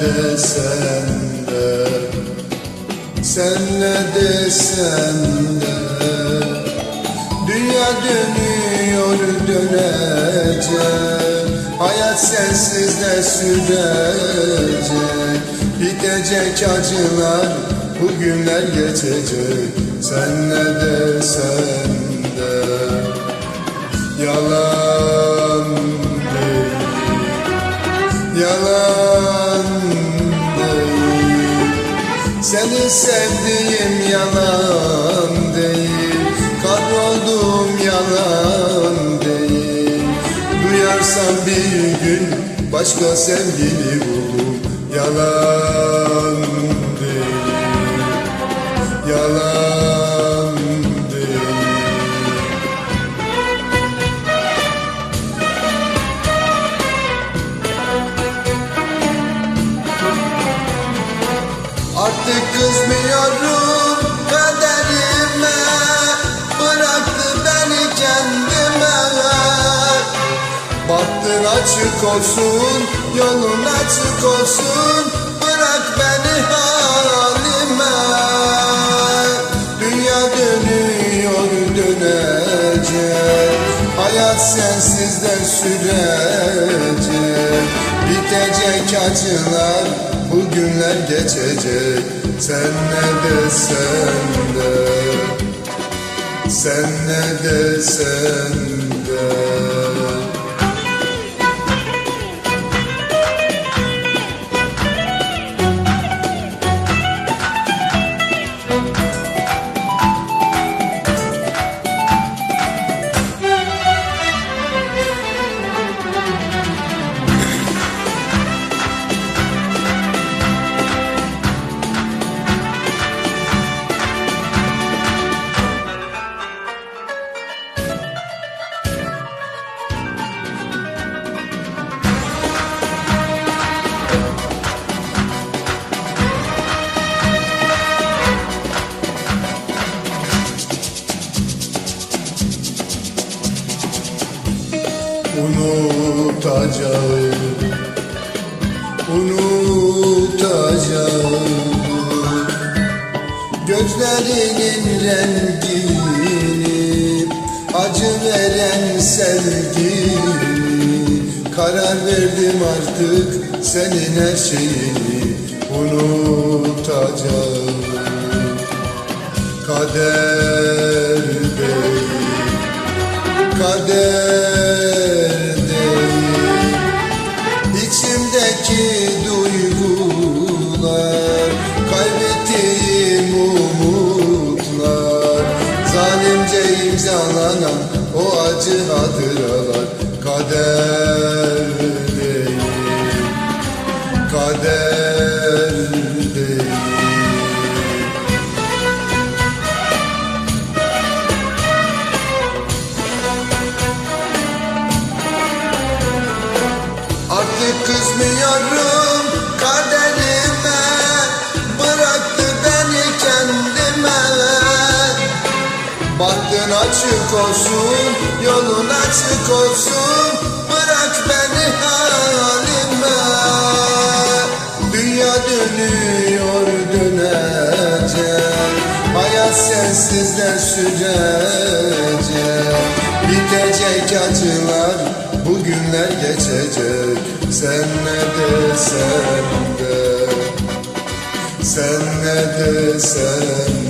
desen de Sen ne de Dünya dönüyor dönecek Hayat sensiz de sürecek Bitecek acılar Bugünler geçecek Sen ne desen de Yalan sevdiğim yalan değil Kahrolduğum yalan değil. Duyarsan bir gün başka sevgili bulurum Yalan değil. Yalan Artık kızmıyorum kaderime. Bıraktı beni kendime. Baktın açık olsun, yolun açık olsun. Bırak beni halime. Dünya dönüyor dönecek. Hayat sensiz de sürecek Bitecek acılar, bugünler geçecek. Sen ne desen de Sen ne desen de unutacağım. Unutacağım. Gözlerinin rengini acı veren sevgini. Karar verdim artık senin her şeyini. Unutacağım. Kader değil. Kader imzalanan o acı hatıralar Kader değil Kader değil. Artık kızmıyorum Baktın açık olsun, yolun açık olsun. Bırak beni halime. Dünya dönüyor dönecek Hayat sensiz de sürecek. Bitecek acılar Bugünler geçecek. Sen ne desen de Sen ne desen